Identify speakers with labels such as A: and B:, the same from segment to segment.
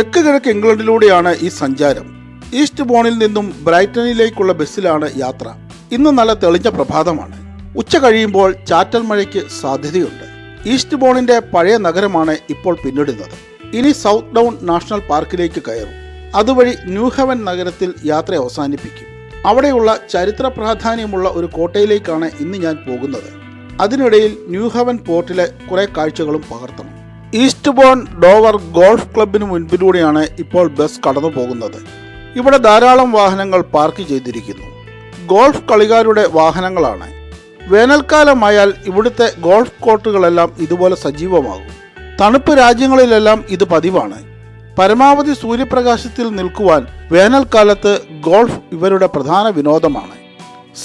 A: തെക്ക് കിഴക്ക് ഇംഗ്ലണ്ടിലൂടെയാണ് ഈ സഞ്ചാരം. ഈസ്റ്റ് ബോണിൽ നിന്നും ബ്രൈറ്റണിലേക്കുള്ള ബസ്സിലാണ് യാത്ര. ഇന്ന് നല്ല തെളിഞ്ഞ പ്രഭാതമാണ്. ഉച്ച കഴിയുമ്പോൾ ചാറ്റൽ മഴയ്ക്ക് സാധ്യതയുണ്ട്. ഈസ്റ്റ് ബോണിന്റെ പഴയ നഗരമാണ് ഇപ്പോൾ പിന്നിടുന്നത്. ഇനി സൗത്ത് ഡൗൺ നാഷണൽ പാർക്കിലേക്ക് കയറും. അതുവഴി ന്യൂഹവൻ നഗരത്തിൽ യാത്ര അവസാനിപ്പിക്കും. അവിടെയുള്ള ചരിത്ര പ്രാധാന്യമുള്ള ഒരു കോട്ടയിലേക്കാണ് ഇന്ന് ഞാൻ പോകുന്നത്. അതിനിടയിൽ ന്യൂഹവൻ പോർട്ടിലെ കുറെ കാഴ്ചകളും പകർത്തണം. ഈസ്റ്റ് ബോൺ ഡോവർ ഗോൾഫ് ക്ലബിന് മുൻപിലൂടെയാണ് ഇപ്പോൾ ബസ് കടന്നു പോകുന്നത് ഇവിടെ ധാരാളം വാഹനങ്ങൾ പാർക്ക് ചെയ്തിരിക്കുന്നു. ഗോൾഫ് കളിക്കാരുടെ വാഹനങ്ങളാണ്. വേനൽക്കാലമായാൽ ഇവിടുത്തെ ഗോൾഫ് കോർട്ടുകളെല്ലാം ഇതുപോലെ സജീവമാകും. തണുപ്പ് രാജ്യങ്ങളിലെല്ലാം ഇത് പതിവാണ്. പരമാവധി സൂര്യപ്രകാശത്തിൽ നിൽക്കുവാൻ വേനൽക്കാലത്ത് ഗോൾഫ് ഇവരുടെ പ്രധാന വിനോദമാണ്.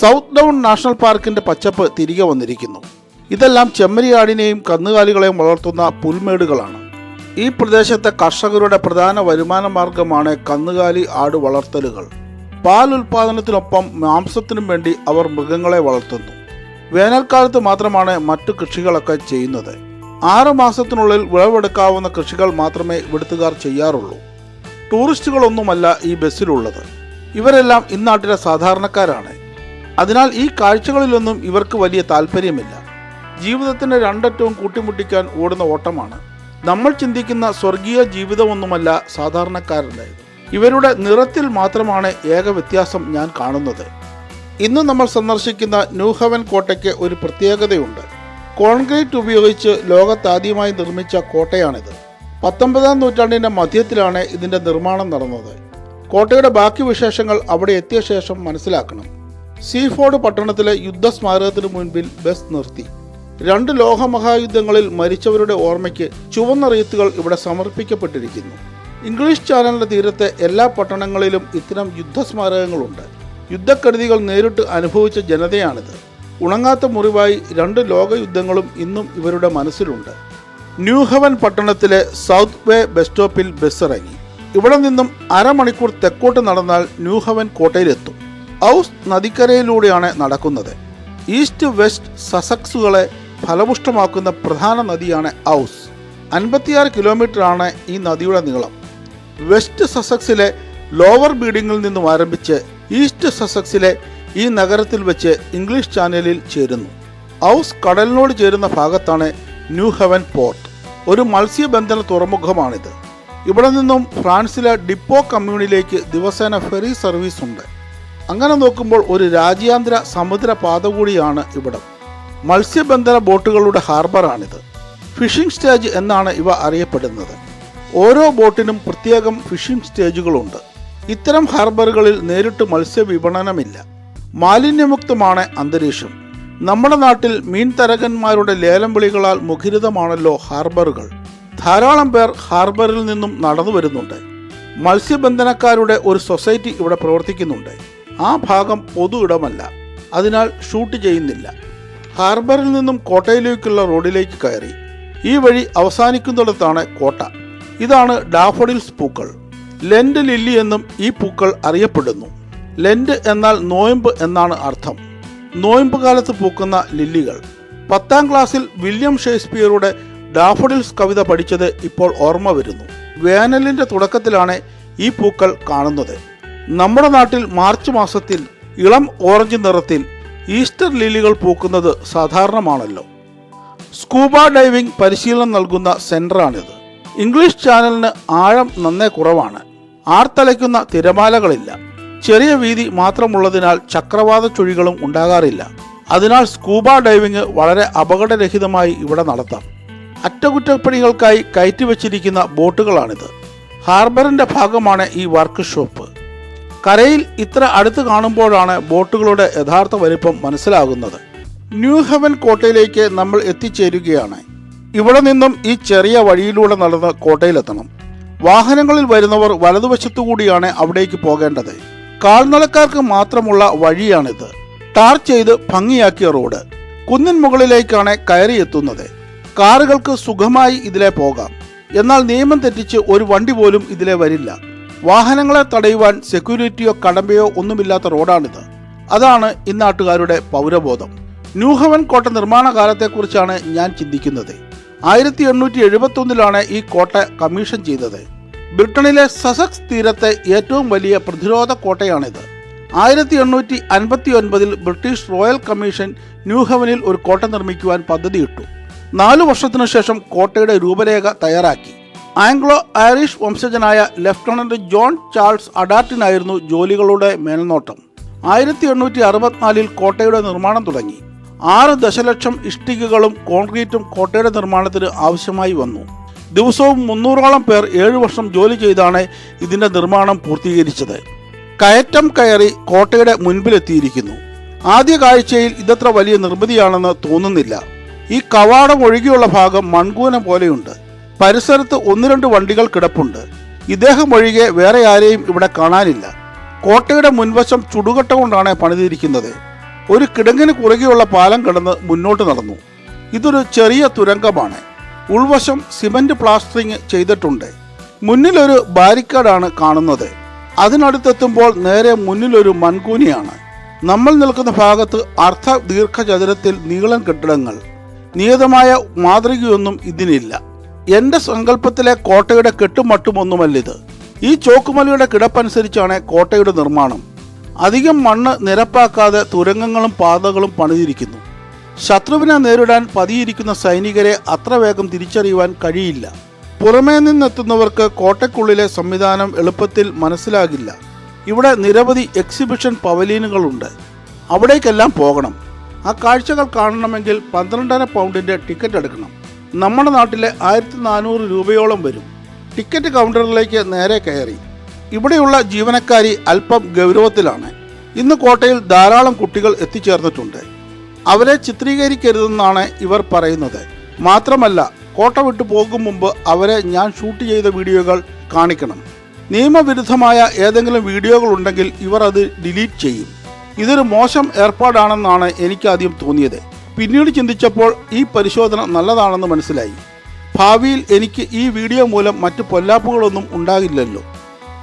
A: സൗത്ത് ഡൗൺ നാഷണൽ പാർക്കിന്റെ പച്ചപ്പ് തിരികെ വന്നിരിക്കുന്നു. ഇതെല്ലാം ചെമ്മരിയാടിനെയും കന്നുകാലികളെയും വളർത്തുന്ന പുൽമേടുകളാണ്. ഈ പ്രദേശത്തെ കർഷകരുടെ പ്രധാന വരുമാന മാർഗമാണ് കന്നുകാലി ആട് വളർത്തലുകൾ. പാൽ ഉൽപാദനത്തിനൊപ്പം മാംസത്തിനും വേണ്ടി അവർ മൃഗങ്ങളെ വളർത്തുന്നു. വേനൽക്കാലത്ത് മാത്രമാണ് മറ്റു കൃഷികളൊക്കെ ചെയ്യുന്നത്. ആറു മാസത്തിനുള്ളിൽ വിളവെടുക്കാവുന്ന കൃഷികൾ മാത്രമേ ഇവിടുത്തുകാർ ചെയ്യാറുള്ളൂ. ടൂറിസ്റ്റുകളൊന്നുമല്ല ഈ ബസ്സിലുള്ളത്. ഇവരെല്ലാം ഇന്നാട്ടിലെ സാധാരണക്കാരാണ്. അതിനാൽ ഈ കാഴ്ചകളിലൊന്നും ഇവർക്ക് വലിയ താല്പര്യമില്ല ജീവിതത്തിന്റെ രണ്ടറ്റവും കൂട്ടിമുട്ടിക്കാൻ ഓടുന്ന ഓട്ടമാണ്. നമ്മൾ ചിന്തിക്കുന്ന സ്വർഗീയ ജീവിതമൊന്നുമല്ല സാധാരണക്കാരുടേത് ഇവരുടെ നിറത്തിൽ മാത്രമാണ് ഏക വ്യത്യാസം ഞാൻ കാണുന്നത്. ഇന്ന് നമ്മൾ സന്ദർശിക്കുന്ന ന്യൂഹവൻ കോട്ടയ്ക്ക് ഒരു പ്രത്യേകതയുണ്ട്. കോൺക്രീറ്റ് ഉപയോഗിച്ച് ലോകത്താദ്യമായി നിർമ്മിച്ച കോട്ടയാണിത്. പത്തൊമ്പതാം നൂറ്റാണ്ടിന്റെ മധ്യത്തിലാണ് ഇതിന്റെ നിർമ്മാണം നടന്നത്. കോട്ടയുടെ ബാക്കി വിശേഷങ്ങൾ അവിടെ എത്തിയ ശേഷം മനസ്സിലാക്കണം. സീഫോർഡ് പട്ടണത്തിലെ യുദ്ധസ്മാരകത്തിന് മുൻപിൽ ബസ് നിർത്തി. രണ്ട് ലോകമഹായുദ്ധങ്ങളിൽ മരിച്ചവരുടെ ഓർമ്മയ്ക്ക് ചുവന്ന റീത്തുകൾ ഇവിടെ സമർപ്പിക്കപ്പെട്ടിരിക്കുന്നു. ഇംഗ്ലീഷ് ചാനലിന്റെ തീരത്തെ എല്ലാ പട്ടണങ്ങളിലും ഇത്തരം യുദ്ധസ്മാരകങ്ങളുണ്ട്. യുദ്ധക്കെടുതികൾ നേരിട്ട് അനുഭവിച്ച ജനതയാണിത്. ഉണങ്ങാത്ത മുറിവായി രണ്ട് ലോകയുദ്ധങ്ങളും ഇന്നും ഇവരുടെ മനസ്സിലുണ്ട്. ന്യൂഹവൻ പട്ടണത്തിലെ സൗത്ത് വേ ബസ് സ്റ്റോപ്പിൽ ബസ് ഇറങ്ങി ഇവിടെ നിന്നും അരമണിക്കൂർ തെക്കോട്ട് നടന്നാൽ ന്യൂഹവൻ കോട്ടയിലെത്തും. ഔസ് നദിക്കരയിലൂടെയാണ് നടക്കുന്നത്. ഈസ്റ്റ് വെസ്റ്റ് സസക്സുകളെ ഫലപുഷ്ടമാക്കുന്ന പ്രധാന നദിയാണ് ഔസ്. അൻപത്തിയാറ് കിലോമീറ്ററാണ് ഈ നദിയുടെ നീളം. വെസ്റ്റ് സസക്സിലെ ലോവർ ബീഡിങ്ങിൽ നിന്നും ആരംഭിച്ച് ഈസ്റ്റ് സസക്സിലെ ഈ നഗരത്തിൽ വെച്ച് ഇംഗ്ലീഷ് ചാനലിൽ ചേരുന്നു. ഔസ് കടലിനോട് ചേരുന്ന ഭാഗത്താണ് ന്യൂ ഹെവൻ പോർട്ട്. ഒരു മത്സ്യബന്ധന തുറമുഖമാണിത്. ഇവിടെ നിന്നും ഫ്രാൻസിലെ ഡിപ്പോ കമ്മ്യൂണിലേക്ക് ദിവസേന ഫെറി സർവീസ് ഉണ്ട്. അങ്ങനെ നോക്കുമ്പോൾ ഒരു രാജ്യാന്തര സമുദ്രപാത കൂടിയാണ് ഇവിടം. മത്സ്യബന്ധന ബോട്ടുകളുടെ ഹാർബറാണിത്. ഫിഷിംഗ് സ്റ്റേജ് എന്നാണ് ഇവ അറിയപ്പെടുന്നത്. ഓരോ ബോട്ടിനും പ്രത്യേകം ഫിഷിംഗ് സ്റ്റേജുകളുണ്ട്. ഇത്തരം ഹാർബറുകളിൽ നേരിട്ട് മത്സ്യ വിപണനമില്ല മാലിന്യമുക്തമാണ് അന്തരീക്ഷം. നമ്മുടെ നാട്ടിൽ മീൻ തരകന്മാരുടെ ലേലം വിളികളാൽ മുഖരിതമാണല്ലോ ഹാർബറുകൾ. ധാരാളം പേർ ഹാർബറിൽ നിന്നും നടന്നു വരുന്നുണ്ട്. മത്സ്യബന്ധനക്കാരുടെ ഒരു സൊസൈറ്റി ഇവിടെ പ്രവർത്തിക്കുന്നുണ്ട്. ആ ഭാഗം പൊതു ഇടമല്ല. അതിനാൽ ഷൂട്ട് ചെയ്യുന്നില്ല. ഹാർബറിൽ നിന്നും കോട്ടയിലേക്കുള്ള റോഡിലേക്ക് കയറി. ഈ വഴി അവസാനിക്കുന്നിടത്താണ് കോട്ട. ഇതാണ് ഡാഫോഡിൽസ് പൂക്കൾ. ലെൻഡ് ലില്ലി എന്നും ഈ പൂക്കൾ അറിയപ്പെടുന്നു. ലെൻഡ് എന്നാൽ നോയമ്പ് എന്നാണ് അർത്ഥം. നോയമ്പ് കാലത്ത് പൂക്കുന്ന ലില്ലികൾ. പത്താം ക്ലാസ്സിൽ വില്യം ഷേക്സ്പിയറുടെ ഡാഫോഡിൽസ് കവിത പഠിച്ചത് ഇപ്പോൾ ഓർമ്മ വരുന്നു. വേനലിന്റെ തുടക്കത്തിലാണ് ഈ പൂക്കൾ കാണുന്നത്. നമ്മുടെ നാട്ടിൽ മാർച്ച് മാസത്തിൽ ഇളം ഓറഞ്ച് നിറത്തിൽ ഈസ്റ്റർ ലില്ലികൾ പൂക്കുന്നത് സാധാരണമാണല്ലോ. സ്കൂബ ഡൈവിംഗ് പരിശീലനം നൽകുന്ന സെന്ററാണിത്. ഇംഗ്ലീഷ് ചാനലിന് ആഴം നന്നേ കുറവാണ്. ആർത്തലയ്ക്കുന്ന തിരമാലകളില്ല. ചെറിയ വീതി മാത്രമുള്ളതിനാൽ ചക്രവാത ചുഴികളും ഉണ്ടാകാറില്ല. അതിനാൽ സ്കൂബ ഡൈവിംഗ് വളരെ അപകടരഹിതമായി ഇവിടെ നടത്താം. അറ്റകുറ്റപ്പണികൾക്കായി കയറ്റിവെച്ചിരിക്കുന്ന ബോട്ടുകളാണിത്. ഹാർബറിന്റെ ഭാഗമാണ് ഈ വർക്ക് ഷോപ്പ് കരയിൽ ഇത്ര അടുത്ത് കാണുമ്പോഴാണ് ബോട്ടുകളുടെ യഥാർത്ഥ വലിപ്പം മനസ്സിലാകുന്നത്. ന്യൂ ഹെവൻ കോട്ടയിലേക്ക് നമ്മൾ എത്തിച്ചേരുകയാണ്. ഇവിടെ നിന്നും ഈ ചെറിയ വഴിയിലൂടെ നടന്ന് കോട്ടയിലെത്തണം. വാഹനങ്ങളിൽ വരുന്നവർ വലതുവശത്തു കൂടിയാണ് അവിടേക്ക് പോകേണ്ടത്. കാൽനടക്കാർക്ക് മാത്രമുള്ള വഴിയാണിത്. ടാർ ചെയ്ത് ഭംഗിയാക്കിയ റോഡ്. കുന്നിൻ മുകളിലേക്കാണ് കയറിയെത്തുന്നത്. കാറുകൾക്ക് സുഖമായി ഇതിലെ പോകാം. എന്നാൽ നിയമം തെറ്റിച്ച് ഒരു വണ്ടി പോലും ഇതിലെ വരില്ല. വാഹനങ്ങളെ തടയുവാൻ സെക്യൂരിറ്റിയോ കടമ്പയോ ഒന്നുമില്ലാത്ത റോഡാണിത്. അതാണ് ഇന്നാട്ടുകാരുടെ പൗരബോധം. ന്യൂഹവൻ കോട്ട നിർമ്മാണ കാലത്തെക്കുറിച്ചാണ് ഞാൻ ചിന്തിക്കുന്നത്. ആയിരത്തി എണ്ണൂറ്റി എഴുപത്തി ഒന്നിലാണ് ഈ കോട്ട കമ്മീഷൻ ചെയ്തത്. ബ്രിട്ടനിലെ സസക്സ് തീരത്തെ ഏറ്റവും വലിയ പ്രതിരോധ കോട്ടയാണിത്. ആയിരത്തി എണ്ണൂറ്റി അൻപത്തി ഒൻപതിൽ ബ്രിട്ടീഷ് റോയൽ കമ്മീഷൻ ന്യൂഹവനിൽ ഒരു കോട്ട നിർമ്മിക്കുവാൻ പദ്ധതിയിട്ടു. നാലു വർഷത്തിനു ശേഷം കോട്ടയുടെ രൂപരേഖ തയ്യാറാക്കി. ആംഗ്ലോ ഐറിഷ് വംശജനായ ലെഫ്റ്റനന്റ് ജോൺ ചാൾസ് അഡാർട്ടിനായിരുന്നു ജോലികളുടെ മേൽനോട്ടം. ആയിരത്തി എണ്ണൂറ്റി അറുപത്തിനാലിൽ കോട്ടയുടെ നിർമ്മാണം തുടങ്ങി. ആറ് ദശലക്ഷം ഇഷ്ടികകളും കോൺക്രീറ്റും കോട്ടയുടെ നിർമ്മാണത്തിന് ആവശ്യമായി വന്നു. ദിവസവും മുന്നൂറോളം പേർ ഏഴു വർഷം ജോലി ചെയ്താണ് ഇതിന്റെ നിർമ്മാണം പൂർത്തീകരിച്ചത്. കയറ്റം കയറി കോട്ടയുടെ മുൻപിലെത്തിയിരിക്കുന്നു. ആദ്യ കാഴ്ചയിൽ ഇതത്ര വലിയ നിർമ്മിതിയാണെന്ന് തോന്നുന്നില്ല. ഈ കവാടം ഒഴികെയുള്ള ഭാഗം മൺകൂന പോലെയുണ്ട്. പരിസരത്ത് ഒന്ന് രണ്ട് വണ്ടികൾ കിടപ്പുണ്ട്. ഇദ്ദേഹം ഒഴികെ വേറെ ആരെയും ഇവിടെ കാണാനില്ല. കോട്ടയുടെ മുൻവശം ചുടുകട്ട കൊണ്ടാണ് പണിതിരിക്കുന്നത്. ഒരു കിടങ്ങിന് കുറുകെയുള്ള പാലം കടന്ന് മുന്നോട്ട് നടന്നു. ഇതൊരു ചെറിയ തുരങ്കമാണ്. ഉൾവശം സിമന്റ് പ്ലാസ്റ്ററിങ് ചെയ്തിട്ടുണ്ട്. മുന്നിലൊരു ബാരിക്കേഡാണ് കാണുന്നത്. അതിനടുത്തെത്തുമ്പോൾ നേരെ മുന്നിലൊരു മൺകൂനിയാണ്. നമ്മൾ നിൽക്കുന്ന ഭാഗത്ത് അർദ്ധ ദീർഘചതുരത്തിൽ നീളൻ കെട്ടിടങ്ങൾ. നിയതമായ മാതൃകയൊന്നും ഇതിനില്ല. എന്റെ സങ്കല്പത്തിലെ കോട്ടയുടെ കെട്ടുമട്ടുമൊന്നുമല്ലിത്. ഈ ചോക്കുമലയുടെ കിടപ്പനുസരിച്ചാണ് കോട്ടയുടെ നിർമ്മാണം. അധികം മണ്ണ് നിരപ്പാക്കാതെ തുരങ്കങ്ങളും പാതകളും പണിതിരിക്കുന്നു. ശത്രുവിനെ നേരിടാൻ പതിയിരിക്കുന്ന സൈനികരെ അത്ര വേഗം തിരിച്ചറിയുവാൻ കഴിയില്ല. പുറമേ നിന്നെത്തുന്നവർക്ക് കോട്ടയ്ക്കുള്ളിലെ സംവിധാനം എളുപ്പത്തിൽ മനസ്സിലാകില്ല. ഇവിടെ നിരവധി എക്സിബിഷൻ പവലീനുകളുണ്ട്. അവിടേക്കെല്ലാം പോകണം. ആ കാഴ്ചകൾ കാണണമെങ്കിൽ പന്ത്രണ്ടര പൗണ്ടിന്റെ ടിക്കറ്റ് എടുക്കണം. നമ്മുടെ നാട്ടിലെ ആയിരത്തി നാനൂറ് രൂപയോളം വരും. ടിക്കറ്റ് കൗണ്ടറിലേക്ക് നേരെ കയറി. ഇവിടെയുള്ള ജീവനക്കാരി അല്പം ഗൗരവത്തിലാണ്. ഇന്ന് കോട്ടയിൽ ധാരാളം കുട്ടികൾ എത്തിച്ചേർന്നിട്ടുണ്ട്. അവരെ ചിത്രീകരിക്കരുതെന്നാണ് ഇവർ പറയുന്നത്. മാത്രമല്ല കോട്ട വിട്ടു പോകും മുമ്പ് അവരെ ഞാൻ ഷൂട്ട് ചെയ്ത വീഡിയോകൾ കാണിക്കണം. നിയമവിരുദ്ധമായ ഏതെങ്കിലും വീഡിയോകൾ ഉണ്ടെങ്കിൽ ഇവർ അത് ഡിലീറ്റ് ചെയ്യും. ഇതൊരു മോശം ഏർപ്പാടാണെന്നാണ് എനിക്കാദ്യം തോന്നിയത്. പിന്നീട് ചിന്തിച്ചപ്പോൾ ഈ പരിശോധന നല്ലതാണെന്ന് മനസ്സിലായി. ഭാവിയിൽ എനിക്ക് ഈ വീഡിയോ മൂലം മറ്റ് പൊല്ലാപ്പുകളൊന്നും ഉണ്ടാകില്ലല്ലോ.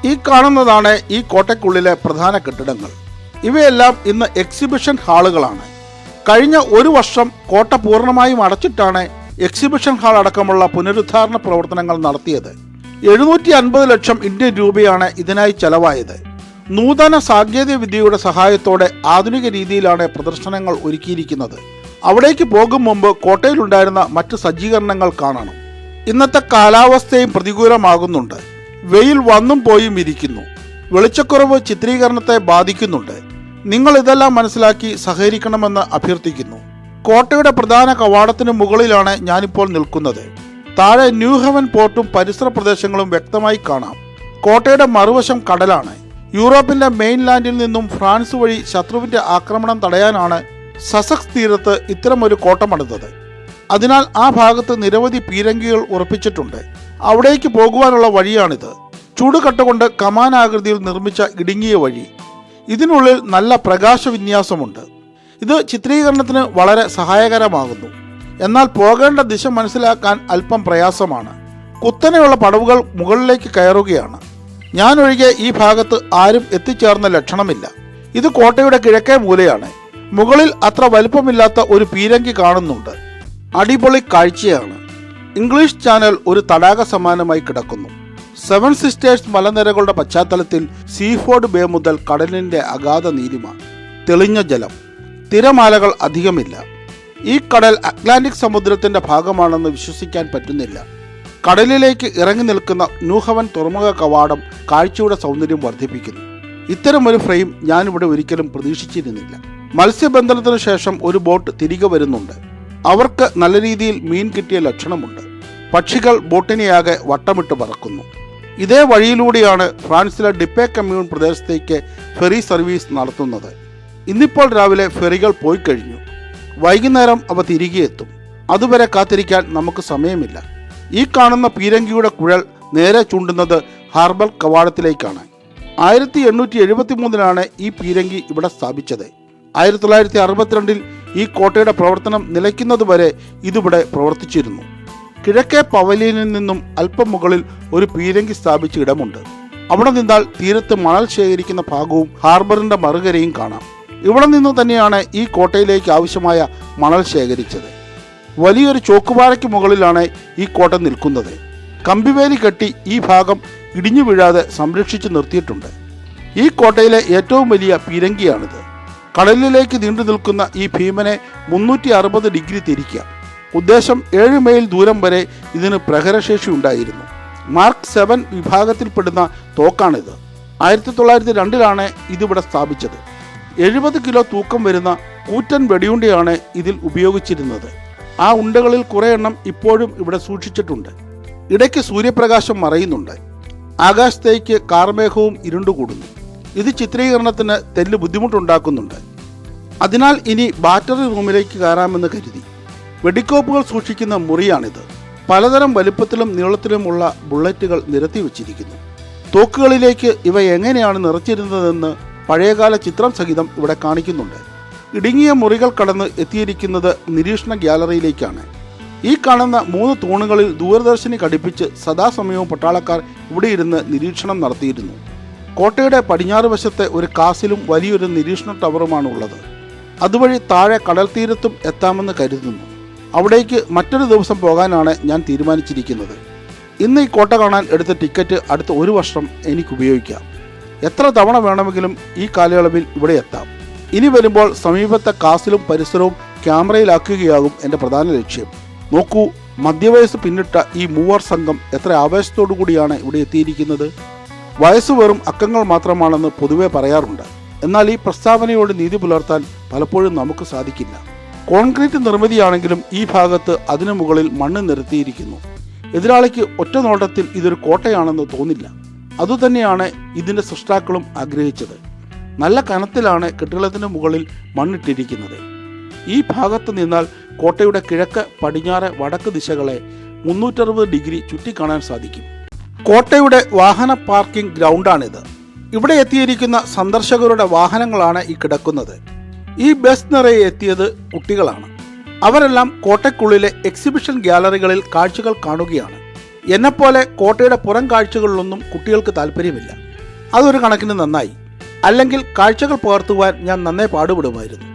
A: ഈ കാണുന്നതാണ് ഈ കോട്ടയ്ക്കുള്ളിലെ പ്രധാന കെട്ടിടങ്ങൾ. ഇവയെല്ലാം ഇന്ന് എക്സിബിഷൻ ഹാളുകളാണ്. കഴിഞ്ഞ ഒരു വർഷം കോട്ട പൂർണമായും അടച്ചിട്ടാണ് എക്സിബിഷൻ ഹാൾ അടക്കമുള്ള പുനരുദ്ധാരണ പ്രവർത്തനങ്ങൾ നടത്തിയത്. എഴുന്നൂറ്റി അൻപത് ലക്ഷം ഇന്ത്യൻ രൂപയാണ് ഇതിനായി ചെലവായത്. നൂതന സാങ്കേതിക വിദ്യയുടെ സഹായത്തോടെ ആധുനിക രീതിയിലാണ് പ്രദർശനങ്ങൾ ഒരുക്കിയിരിക്കുന്നത്. അവിടേക്ക് പോകും മുമ്പ് കോട്ടയിലുണ്ടായിരുന്ന മറ്റ് സജ്ജീകരണങ്ങൾ കാണണം. ഇന്നത്തെ കാലാവസ്ഥയും പ്രതികൂലമാകുന്നുണ്ട്. വെയിൽ വന്നും പോയും ഇരിക്കുന്നു. വെളിച്ചക്കുറവ് ചിത്രീകരണത്തെ ബാധിക്കുന്നുണ്ട്. നിങ്ങൾ ഇതെല്ലാം മനസ്സിലാക്കി സഹകരിക്കണമെന്ന് അഭ്യർത്ഥിക്കുന്നു. കോട്ടയുടെ പ്രധാന കവാടത്തിന് മുകളിലാണ് ഞാനിപ്പോൾ നിൽക്കുന്നത്. താഴെ ന്യൂ ഹെവൻ പോർട്ടും പരിസര പ്രദേശങ്ങളും വ്യക്തമായി കാണാം. കോട്ടയുടെ മറുവശം കടലാണ്. യൂറോപ്പിന്റെ മെയിൻലാൻഡിൽ നിന്നും ഫ്രാൻസ് വഴി ശത്രുവിന്റെ ആക്രമണം തടയാനാണ് സസക്സ് തീരത്ത് ഇത്തരമൊരു കോട്ട പണിതത് അതിനാൽ ആ ഭാഗത്ത് നിരവധി പീരങ്കികൾ ഉറപ്പിച്ചിട്ടുണ്ട്. അവിടേക്ക് പോകുവാനുള്ള വഴിയാണിത്. ചൂടുകട്ടുകൊണ്ട് കമാനാകൃതിയിൽ നിർമ്മിച്ച ഇടുങ്ങിയ വഴി. ഇതിനുള്ളിൽ നല്ല പ്രകാശവിന്യാസമുണ്ട്. ഇത് ചിത്രീകരണത്തിന് വളരെ സഹായകരമാകുന്നു. എന്നാൽ പോകേണ്ട ദിശ മനസ്സിലാക്കാൻ അല്പം പ്രയാസമാണ്. കുത്തനെയുള്ള പടവുകൾ മുകളിലേക്ക് കയറുകയാണ്. ഞാനൊഴികെ ഈ ഭാഗത്ത് ആരും എത്തിച്ചേർന്ന ലക്ഷണമില്ല. ഇത് കോട്ടയുടെ കിഴക്കേ മൂലയാണ്. മുകളിൽ അത്ര വലുപ്പമില്ലാത്ത ഒരു പീരങ്കി കാണുന്നുണ്ട്. അടിപൊളി കാഴ്ചയാണ്. ഇംഗ്ലീഷ് ചാനൽ ഒരു തടാക സമാനമായി കിടക്കുന്നു. സെവൻ സിസ്റ്റേഴ്സ് മലനിരകളുടെ പശ്ചാത്തലത്തിൽ സീഫോർഡ് ബേ മുതൽ കടലിന്റെ അഗാധ നീലിമ തെളിഞ്ഞ ജലം തിരമാലകൾ അധികമില്ല. ഈ കടൽ അറ്റ്ലാന്റിക് സമുദ്രത്തിന്റെ ഭാഗമാണെന്ന് വിശ്വസിക്കാൻ പറ്റുന്നില്ല. കടലിലേക്ക് ഇറങ്ങി നിൽക്കുന്ന ന്യൂഹവൻ തുറമുഖ കവാടം കാഴ്ചയുടെ സൗന്ദര്യം വർദ്ധിപ്പിക്കുന്നു. ഇത്തരമൊരു ഫ്രെയിം ഞാനിവിടെ ഒരിക്കലും പ്രതീക്ഷിച്ചിരുന്നില്ല. മത്സ്യബന്ധനത്തിനു ശേഷം ഒരു ബോട്ട് തിരികെ വരുന്നുണ്ട്. അവർക്ക് നല്ല രീതിയിൽ മീൻ കിട്ടിയ ലക്ഷണമുണ്ട്. പക്ഷികൾ ബോട്ടിനെയാകെ വട്ടമിട്ട് പറക്കുന്നു. ഇതേ വഴിയിലൂടെയാണ് ഫ്രാൻസിലെ ഡിപ്പേ കമ്മ്യൂൺ പ്രദേശത്തേക്ക് ഫെറി സർവീസ് നടത്തുന്നത്. ഇന്നിപ്പോൾ രാവിലെ ഫെറികൾ പോയി കഴിഞ്ഞു. വൈകുന്നേരം അവ തിരികെ എത്തും. അതുവരെ കാത്തിരിക്കാൻ നമുക്ക് സമയമില്ല. ഈ കാണുന്ന പീരങ്കിയുടെ കുഴൽ നേരെ ചൂണ്ടുന്നത് ഹാർബൽ കവാടത്തിലേക്കാണ്. ആയിരത്തി എണ്ണൂറ്റി എഴുപത്തി മൂന്നിലാണ് ഈ പീരങ്കി ഇവിടെ സ്ഥാപിച്ചത്. ആയിരത്തി തൊള്ളായിരത്തി അറുപത്തിരണ്ടിൽ ഈ കോട്ടയുടെ പ്രവർത്തനം നിലയ്ക്കുന്നതുവരെ ഇതിവിടെ പ്രവർത്തിച്ചിരുന്നു. കിഴക്കേ പവലിയനിൽ നിന്നും അല്പം മുകളിൽ ഒരു പീരങ്കി സ്ഥാപിച്ച ഇടമുണ്ട്. അവിടെ നിന്നാൽ തീരത്ത് മണൽ ശേഖരിക്കുന്ന ഭാഗവും ഹാർബറിന്റെ മറുകരയും കാണാം. ഇവിടെ നിന്ന് തന്നെയാണ് ഈ കോട്ടയിലേക്ക് ആവശ്യമായ മണൽ ശേഖരിച്ചത്. വലിയൊരു ചോക്കുപാറയ്ക്ക് മുകളിലാണ് ഈ കോട്ട നിൽക്കുന്നത്. കമ്പിവേലി കെട്ടി ഈ ഭാഗം ഇടിഞ്ഞു വീഴാതെ സംരക്ഷിച്ചു നിർത്തിയിട്ടുണ്ട്. ഈ കോട്ടയിലെ ഏറ്റവും വലിയ പീരങ്കിയാണിത്. കടലിലേക്ക് നീണ്ടു നിൽക്കുന്ന ഈ ഭീമനെ മുന്നൂറ്റി അറുപത് ഡിഗ്രി തിരിക്കാം ഉദ്ദേശം ഏഴ് മൈൽ ദൂരം വരെ ഇതിന് പ്രഹരശേഷി ഉണ്ടായിരുന്നു. മാർക്ക് സെവൻ വിഭാഗത്തിൽപ്പെടുന്ന തോക്കാണിത്. ആയിരത്തി തൊള്ളായിരത്തി രണ്ടിലാണ് ഇതിവിടെ സ്ഥാപിച്ചത്. എഴുപത് കിലോ തൂക്കം വരുന്ന കൂറ്റൻ വെടിയുണ്ടയാണ് ഇതിൽ ഉപയോഗിച്ചിരുന്നത്. ആ ഉണ്ടകളിൽ കുറേ എണ്ണം ഇപ്പോഴും ഇവിടെ സൂക്ഷിച്ചിട്ടുണ്ട്. ഇടയ്ക്ക് സൂര്യപ്രകാശം മറയുന്നുണ്ട്. ആകാശത്തേക്ക് കാർമേഘവും ഇരുണ്ടുകൂടുന്നു. ഇത് ചിത്രീകരണത്തിന് തെല്ല് ബുദ്ധിമുട്ടുണ്ടാക്കുന്നുണ്ട്. അതിനാൽ ഇനി ബാറ്ററി റൂമിലേക്ക് കയറാമെന്ന് കരുതി. വെടിക്കോപ്പുകൾ സൂക്ഷിക്കുന്ന മുറിയാണിത്. പലതരം വലുപ്പത്തിലും നീളത്തിലുമുള്ള ബുള്ളറ്റുകൾ നിരത്തി വച്ചിരിക്കുന്നു. തോക്കുകളിലേക്ക് ഇവ എങ്ങനെയാണ് നിറച്ചിരുന്നതെന്ന് പഴയകാല ചിത്രം സഹിതം ഇവിടെ കാണിക്കുന്നുണ്ട്. ഇടുങ്ങിയ മുറികൾ കടന്ന് എത്തിയിരിക്കുന്നത് നിരീക്ഷണ ഗ്യാലറിയിലേക്കാണ്. ഈ കാണുന്ന മൂന്ന് തൂണുകളിൽ ദൂരദർശിനി ഘടിപ്പിച്ച് സദാസമയവും പട്ടാളക്കാർ ഇവിടെ ഇരുന്ന് നിരീക്ഷണം നടത്തിയിരുന്നു. കോട്ടയുടെ പടിഞ്ഞാറ് വശത്തെ ഒരു കാസിലും വലിയൊരു നിരീക്ഷണ ടവറുമാണ് ഉള്ളത് അതുവഴി താഴെ കടൽ തീരത്തും എത്താമെന്ന് കരുതുന്നു. അവിടേക്ക് മറ്റൊരു ദിവസം പോകാനാണ് ഞാൻ തീരുമാനിച്ചിരിക്കുന്നത്. ഇന്ന് ഈ കോട്ട കാണാൻ എടുത്ത ടിക്കറ്റ് അടുത്ത ഒരു വർഷം എനിക്ക് ഉപയോഗിക്കാം. എത്ര തവണ വേണമെങ്കിലും ഈ കാലയളവിൽ ഇവിടെ എത്താം. ഇനി വരുമ്പോൾ സമീപത്തെ കാസിലും പരിസരവും ക്യാമറയിലാക്കുകയാകും എന്റെ പ്രധാന ലക്ഷ്യം. നോക്കൂ മധ്യവയസ്സ് പിന്നിട്ട ഈ മൂവർ സംഘം എത്ര ആവേശത്തോടു കൂടിയാണ് ഇവിടെ എത്തിയിരിക്കുന്നത്? വയസ്സ് വെറും അക്കങ്ങൾ മാത്രമാണെന്ന് പൊതുവെ പറയാറുണ്ട്. എന്നാൽ ഈ പ്രസ്താവനയോട് നീതി പുലർത്താൻ പലപ്പോഴും നമുക്ക് സാധിക്കില്ല. കോൺക്രീറ്റ് നിർമ്മിതിയാണെങ്കിലും ഈ ഭാഗത്ത് അതിനു മുകളിൽ മണ്ണ് നിരത്തിയിരിക്കുന്നു. എതിരാളിക്ക് ഒറ്റ നോട്ടത്തിൽ ഇതൊരു കോട്ടയാണെന്ന് തോന്നില്ല. അതുതന്നെയാണ് ഇതിന്റെ സൃഷ്ടാക്കളും ആഗ്രഹിച്ചത്. നല്ല കനത്തിലാണ് കെട്ടിടത്തിന് മുകളിൽ മണ്ണിട്ടിരിക്കുന്നത്. ഈ ഭാഗത്ത് നിന്നാൽ കോട്ടയുടെ കിഴക്ക് പടിഞ്ഞാറ് വടക്ക് ദിശകളെ മുന്നൂറ്ററുപത് ഡിഗ്രി ചുറ്റിക്കാണാൻ സാധിക്കും. കോട്ടയുടെ വാഹന പാർക്കിംഗ് ഗ്രൗണ്ടാണിത്. ഇവിടെ എത്തിയിരിക്കുന്ന സന്ദർശകരുടെ വാഹനങ്ങളാണ് ഈ കിടക്കുന്നത്. ഈ ബസ് നിറയെ എത്തിയത് കുട്ടികളാണ്. അവരെല്ലാം കോട്ടയ്ക്കുള്ളിലെ എക്സിബിഷൻ ഗ്യാലറികളിൽ കാഴ്ചകൾ കാണുകയാണ്. എന്നെപ്പോലെ കോട്ടയുടെ പുറം കാഴ്ചകളിലൊന്നും കുട്ടികൾക്ക് താല്പര്യമില്ല. അതൊരു കണക്കിന് നന്നായി. അല്ലെങ്കിൽ കാഴ്ചകൾ പകർത്തുവാൻ ഞാൻ നന്നേ പാടുപെടുമായിരുന്നു.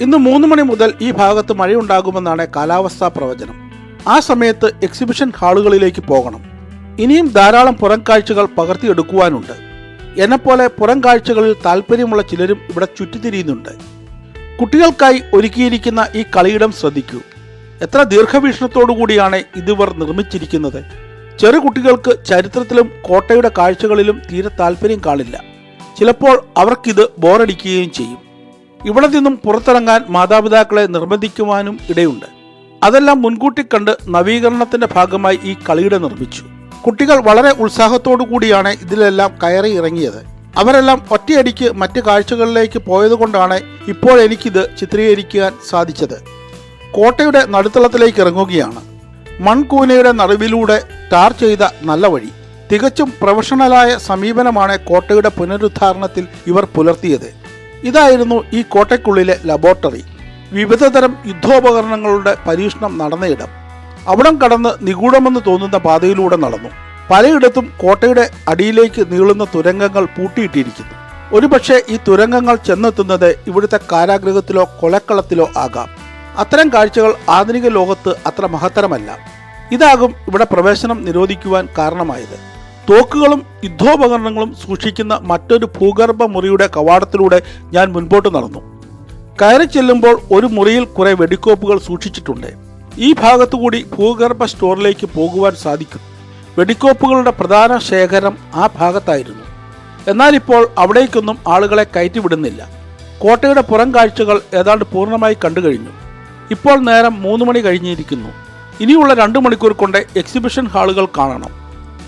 A: ഇന്ന് മൂന്ന് മണി മുതൽ ഈ ഭാഗത്ത് മഴയുണ്ടാകുമെന്നാണ് കാലാവസ്ഥാ പ്രവചനം. ആ സമയത്ത് എക്സിബിഷൻ ഹാളുകളിലേക്ക് പോകണം. ഇനിയും ധാരാളം പുറം കാഴ്ചകൾ പകർത്തിയെടുക്കുവാനുണ്ട്. എന്നെപ്പോലെ പുറം കാഴ്ചകളിൽ താല്പര്യമുള്ള ചിലരും ഇവിടെ ചുറ്റിത്തിരിയുന്നുണ്ട്. കുട്ടികൾക്കായി ഒരുക്കിയിരിക്കുന്ന ഈ കളിയിടം ശ്രദ്ധിക്കൂ. എത്ര ദീർഘവീക്ഷണത്തോടുകൂടിയാണ് ഇതിവർ നിർമ്മിച്ചിരിക്കുന്നത്. ചെറു കുട്ടികൾക്ക് ചരിത്രത്തിലും കോട്ടയുടെ കാഴ്ചകളിലും തീരെ താല്പര്യം കാണില്ല. ചിലപ്പോൾ അവർക്കിത് ബോറടിക്കുകയും ചെയ്യും. ഇവിടെ നിന്നും പുറത്തിറങ്ങാൻ മാതാപിതാക്കളെ നിർബന്ധിക്കുവാനും ഇടയുണ്ട്. അതെല്ലാം മുൻകൂട്ടി കണ്ട് നവീകരണത്തിന്റെ ഭാഗമായി ഈ കളിയിടം നിർമ്മിച്ചു. കുട്ടികൾ വളരെ ഉത്സാഹത്തോടു കൂടിയാണ് ഇതിലെല്ലാം കയറി ഇറങ്ങിയത്. അവരെല്ലാം ഒറ്റയടിക്ക് മറ്റ് കാഴ്ചകളിലേക്ക് പോയതുകൊണ്ടാണ് ഇപ്പോൾ എനിക്കിത് ചിത്രീകരിക്കാൻ സാധിച്ചത്. കോട്ടയുടെ നടുത്തളത്തിലേക്ക് ഇറങ്ങുകയാണ്. മൺകൂനയുടെ നടുവിലൂടെ ടാർ ചെയ്ത നല്ല വഴി. തികച്ചും പ്രൊഫഷണലായ സമീപനമാണ് കോട്ടയുടെ പുനരുദ്ധാരണത്തിൽ ഇവർ പുലർത്തിയത്. ഇതായിരുന്നു ഈ കോട്ടയ്ക്കുള്ളിലെ ലബോറട്ടറി. വിവിധതരം യുദ്ധോപകരണങ്ങളുടെ പരീക്ഷണം നടന്നയിടം അവിടം കടന്ന് നിഗൂഢമെന്ന് തോന്നുന്ന പാതയിലൂടെ നടന്നു. പലയിടത്തും കോട്ടയുടെ അടിയിലേക്ക് നീളുന്ന തുരങ്കങ്ങൾ പൂട്ടിയിട്ടിരിക്കുന്നു. ഒരുപക്ഷെ ഈ തുരങ്കങ്ങൾ ചെന്നെത്തുന്നത് ഇവിടുത്തെ കാരാഗ്രഹത്തിലോ കൊലക്കളത്തിലോ ആകാം. അത്തരം കാഴ്ചകൾ ആധുനിക ലോകത്ത് അത്ര മഹത്തരമല്ല. ഇതാകും ഇവിടെ പ്രവേശനം നിരോധിക്കുവാൻ കാരണമായത്. തോക്കുകളും യുദ്ധോപകരണങ്ങളും സൂക്ഷിക്കുന്ന മറ്റൊരു ഭൂഗർഭ മുറിയുടെ കവാടത്തിലൂടെ ഞാൻ മുൻപോട്ട് നടന്നു. കയറി ചെല്ലുമ്പോൾ ഒരു മുറിയിൽ കുറെ വെടിക്കോപ്പുകൾ സൂക്ഷിച്ചിട്ടുണ്ട്. ഈ ഭാഗത്തുകൂടി ഭൂഗർഭ സ്റ്റോറിലേക്ക് പോകുവാൻ സാധിക്കും. വെടിക്കോപ്പുകളുടെ പ്രധാന ശേഖരം ആ ഭാഗത്തായിരുന്നു. എന്നാൽ ഇപ്പോൾ അവിടേക്കൊന്നും ആളുകളെ കയറ്റിവിടുന്നില്ല കോട്ടയുടെ പുറം കാഴ്ചകൾ ഏതാണ്ട് പൂർണമായി കണ്ടു കഴിഞ്ഞു. ഇപ്പോൾ നേരം മൂന്ന് മണി കഴിഞ്ഞിരിക്കുന്നു. ഇനിയുള്ള രണ്ട് മണിക്കൂർ കൊണ്ട് എക്സിബിഷൻ ഹാളുകൾ കാണണം.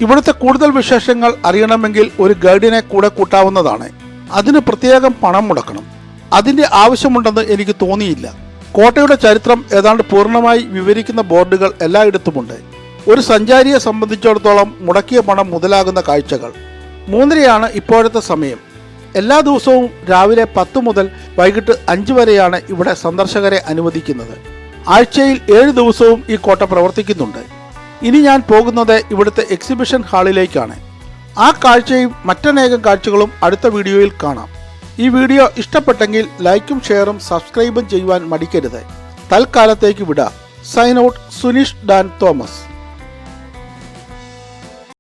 A: ഇവിടുത്തെ കൂടുതൽ വിശേഷങ്ങൾ അറിയണമെങ്കിൽ ഒരു ഗൈഡിനെ കൂടെ കൂട്ടാവുന്നതാണ്. അതിന് പ്രത്യേകം പണം മുടക്കണം. അതിന്റെ ആവശ്യമുണ്ടെന്ന് എനിക്ക് തോന്നിയില്ല. കോട്ടയുടെ ചരിത്രം ഏതാണ്ട് പൂർണമായി വിവരിക്കുന്ന ബോർഡുകൾ എല്ലായിടത്തുമുണ്ട്. ഒരു സഞ്ചാരിയെ സംബന്ധിച്ചിടത്തോളം മുടക്കിയ പണം മുതലാകുന്ന കാഴ്ചകൾ. മൂന്നരയാണ് ഇപ്പോഴത്തെ സമയം. എല്ലാ ദിവസവും രാവിലെ പത്ത് മുതൽ വൈകിട്ട് അഞ്ച് വരെയാണ് ഇവിടെ സന്ദർശകരെ അനുവദിക്കുന്നത്. ആഴ്ചയിൽ ഏഴ് ദിവസവും ഈ കോട്ട പ്രവർത്തിക്കുന്നുണ്ട്. ഇനി ഞാൻ പോകുന്നത് ഇവിടുത്തെ എക്സിബിഷൻ ഹാളിലേക്കാണ്. ആ കാഴ്ചയും മറ്റനേകം കാഴ്ചകളും അടുത്ത വീഡിയോയിൽ കാണാം. ഈ വീഡിയോ ഇഷ്ടപ്പെട്ടെങ്കിൽ ലൈക്കും ഷെയറും സബ്സ്ക്രൈബും ചെയ്യുവാൻ മടിക്കരുത്. തൽക്കാലത്തേക്ക് വിടാം. Sign out Suneesh Dan Thomas.